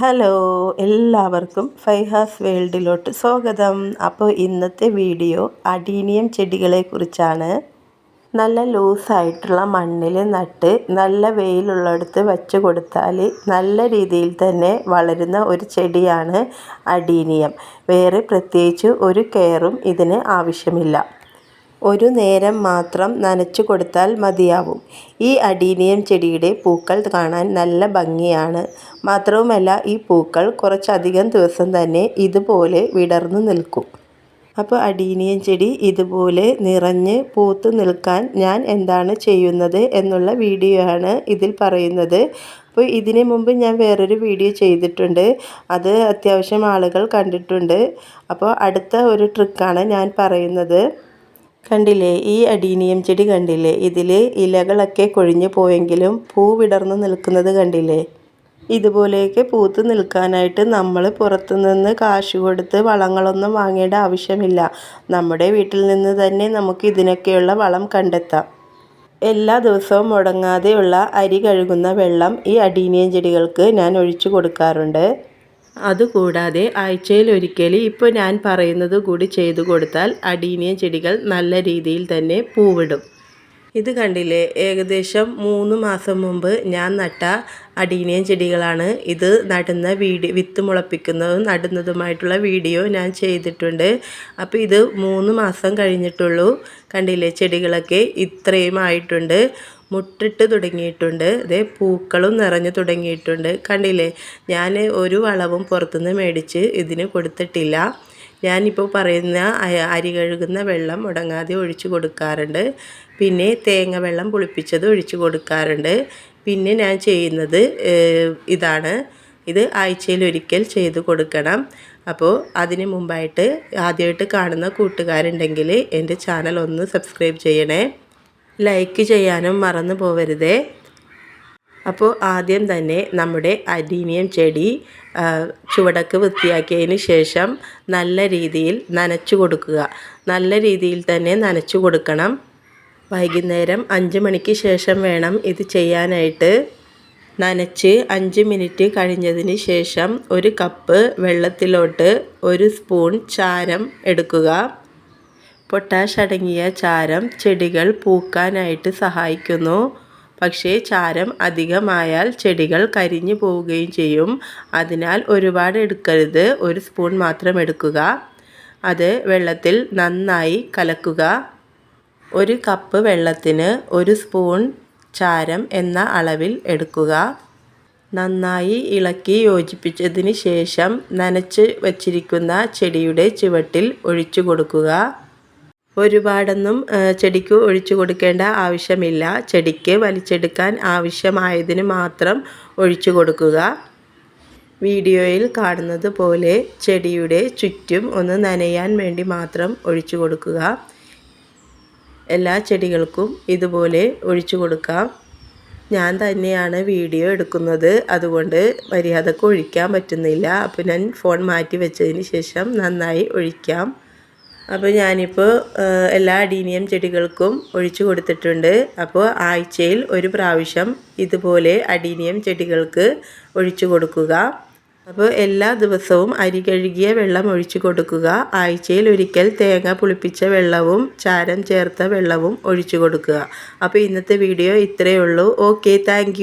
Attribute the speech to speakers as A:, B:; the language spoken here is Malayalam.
A: ഹലോ എല്ലാവർക്കും ഫൈഹാസ് വേൾഡിലോട്ട് സ്വാഗതം. അപ്പോൾ ഇന്നത്തെ വീഡിയോ അഡീനിയം ചെടികളെ കുറിച്ചാണ് നല്ല ലൂസായിട്ടുള്ള മണ്ണിൽ നട്ട് നല്ല വെയിലുള്ളിടത്ത് വച്ച് കൊടുത്താൽ നല്ല രീതിയിൽ തന്നെ വളരുന്ന ഒരു ചെടിയാണ് അഡീനിയം വേറെ പ്രത്യേകിച്ച് ഒരു കെയറും ഇതിന് ആവശ്യമില്ല. ഒരു നേരം മാത്രം നനച്ചു കൊടുത്താൽ മതിയാവും. ഈ അഡീനിയം ചെടിയുടെ പൂക്കൾ കാണാൻ നല്ല ഭംഗിയാണ്. മാത്രവുമല്ല ഈ പൂക്കൾ കുറച്ചധികം ദിവസം തന്നെ ഇതുപോലെ വിടർന്നു നിൽക്കും. അപ്പോൾ അഡീനിയം ചെടി ഇതുപോലെ നിറഞ്ഞ് പൂത്ത് നിൽക്കാൻ ഞാൻ എന്താണ് ചെയ്യുന്നത് എന്നുള്ള വീഡിയോ ആണ് ഇതിൽ പറയുന്നത്. അപ്പോൾ ഇതിനു മുമ്പ് ഞാൻ വേറൊരു വീഡിയോ ചെയ്തിട്ടുണ്ട്. അത് അത്യാവശ്യം ആളുകൾ കണ്ടിട്ടുണ്ട്. അപ്പോൾ അടുത്ത ഒരു ട്രിക്കാണ് ഞാൻ പറയുന്നത്. കണ്ടില്ലേ ഈ അഡീനിയം ചെടി കണ്ടില്ലേ? ഇതിൽ ഇലകളൊക്കെ കൊഴിഞ്ഞു പോയെങ്കിലും പൂ വിടർന്നു നിൽക്കുന്നത് കണ്ടില്ലേ? ഇതുപോലെയൊക്കെ പൂത്ത് നിൽക്കാനായിട്ട് നമ്മൾ പുറത്തുനിന്ന് കാശ് കൊടുത്ത് വളങ്ങളൊന്നും വാങ്ങേണ്ട ആവശ്യമില്ല. നമ്മുടെ വീട്ടിൽ നിന്ന് തന്നെ നമുക്ക് ഇതിനൊക്കെയുള്ള വളം കണ്ടെത്താം. എല്ലാ ദിവസവും മുടങ്ങാതെയുള്ള അരി കഴുകുന്ന വെള്ളം ഈ അടീനിയം ചെടികൾക്ക് ഞാൻ ഒഴിച്ചു കൊടുക്കാറുണ്ട്. അതുകൂടാതെ ആഴ്ചയിൽ ഒരിക്കൽ ഇപ്പോൾ ഞാൻ പറയുന്നത് കൂടി ചെയ്തു കൊടുത്താൽ അടീനിയ ചെടികൾ നല്ല രീതിയിൽ തന്നെ പൂവിടും. ഇത് കണ്ടില്ലേ? ഏകദേശം മൂന്ന് മാസം മുമ്പ് ഞാൻ നട്ട അടീനിയം ചെടികളാണ്. ഇത് നടുന്ന വീഡിയോ വിത്ത് മുളപ്പിക്കുന്നതും നടുന്നതുമായിട്ടുള്ള വീഡിയോ ഞാൻ ചെയ്തിട്ടുണ്ട്. അപ്പോൾ ഇത് മൂന്ന് മാസം കഴിഞ്ഞിട്ടുള്ളൂ കണ്ടില്ലേ? ചെടികളൊക്കെ ഇത്രയും ആയിട്ടുണ്ട്. മുട്ടിട്ട് തുടങ്ങിയിട്ടുണ്ട്. ഇതേ പൂക്കളും നിറഞ്ഞു തുടങ്ങിയിട്ടുണ്ട്. കണ്ടില്ലേ? ഞാൻ ഒരു വളവും പുറത്തുനിന്ന് മേടിച്ച് ഇതിന് കൊടുത്തിട്ടില്ല. ഞാനിപ്പോൾ പറയുന്ന അരി കഴുകുന്ന വെള്ളം മുടങ്ങാതെ ഒഴിച്ചു കൊടുക്കാറുണ്ട്. പിന്നെ തേങ്ങ വെള്ളം പുളിപ്പിച്ചത് ഒഴിച്ചു കൊടുക്കാറുണ്ട്. പിന്നെ ഞാൻ ചെയ്യുന്നത് ഇതാണ്. ഇത് ആഴ്ചയിൽ ഒരിക്കൽ ചെയ്ത് കൊടുക്കണം. അപ്പോൾ അതിന് മുമ്പായിട്ട് ആദ്യമായിട്ട് കാണുന്ന കൂട്ടുകാരുണ്ടെങ്കിൽ എന്റെ ചാനൽ ഒന്ന് സബ്സ്ക്രൈബ് ചെയ്യണേ. ലൈക്ക് ചെയ്യാനും മറന്നു പോവരുതേ. അപ്പോൾ ആദ്യം തന്നെ നമ്മുടെ അരീനിയം ചെടി ചുവടക്ക് വൃത്തിയാക്കിയതിന് ശേഷം നല്ല രീതിയിൽ നനച്ചു കൊടുക്കുക. നല്ല രീതിയിൽ തന്നെ നനച്ചു കൊടുക്കണം. വൈകുന്നേരം അഞ്ച് മണിക്ക് ശേഷം വേണം ഇത് ചെയ്യാനായിട്ട്. നനച്ച് അഞ്ച് മിനിറ്റ് കഴിഞ്ഞതിന് ശേഷം ഒരു കപ്പ് വെള്ളത്തിലോട്ട് ഒരു സ്പൂൺ ചാരം എടുക്കുക. പൊട്ടാഷ് അടങ്ങിയ ചാരം ചെടികൾ പൂക്കാനായിട്ട് സഹായിക്കുന്നു. പക്ഷേ ചാരം അധികമായാൽ ചെടികൾ കരിഞ്ഞു പോവുകയും ചെയ്യും. അതിനാൽ ഒരുപാട് എടുക്കരുത്. ഒരു സ്പൂൺ മാത്രം എടുക്കുക. അത് വെള്ളത്തിൽ നന്നായി കലക്കുക. ഒരു കപ്പ് വെള്ളത്തിന് ഒരു സ്പൂൺ ചാരം എന്ന അളവിൽ എടുക്കുക. നന്നായി ഇളക്കി യോജിപ്പിച്ചതിന് ശേഷം നനച്ച് വച്ചിരിക്കുന്ന ചെടിയുടെ ചുവട്ടിൽ ഒഴിച്ചു കൊടുക്കുക. ഒരുപാടൊന്നും ചെടിക്ക് ഒഴിച്ചു കൊടുക്കേണ്ട ആവശ്യമില്ല. ചെടിക്ക് വലിച്ചെടുക്കാൻ ആവശ്യമായതിന് മാത്രം ഒഴിച്ചു കൊടുക്കുക. വീഡിയോയിൽ കാണുന്നത് പോലെ ചെടിയുടെ ചുറ്റും ഒന്ന് നനയാൻ വേണ്ടി മാത്രം ഒഴിച്ചു കൊടുക്കുക. എല്ലാ ചെടികൾക്കും ഇതുപോലെ ഒഴിച്ചു കൊടുക്കാം. ഞാൻ തന്നെയാണ് വീഡിയോ എടുക്കുന്നത്. അതുകൊണ്ട് മര്യാദയ്ക്ക് ഒഴിക്കാൻ പറ്റുന്നില്ല. അപ്പോൾ ഞാൻ ഫോൺ മാറ്റി വെച്ചതിന് ശേഷം നന്നായി ഒഴിക്കാം. അപ്പോൾ ഞാനിപ്പോൾ എല്ലാ അഡീനിയം ചെടികൾക്കും ഒഴിച്ചു കൊടുത്തിട്ടുണ്ട്. അപ്പോൾ ആഴ്ചയിൽ ഒരു പ്രാവശ്യം ഇതുപോലെ അഡീനിയം ചെടികൾക്ക് ഒഴിച്ചു കൊടുക്കുക. അപ്പോൾ എല്ലാ ദിവസവും അരി കഴുകിയ വെള്ളം ഒഴിച്ചു കൊടുക്കുക. ആഴ്ചയിൽ ഒരിക്കൽ തേങ്ങ പുളിപ്പിച്ച വെള്ളവും ചാരം ചേർത്ത വെള്ളവും ഒഴിച്ചു കൊടുക്കുക. അപ്പോൾ ഇന്നത്തെ വീഡിയോ ഇത്രയേ ഉള്ളൂ. Okay thank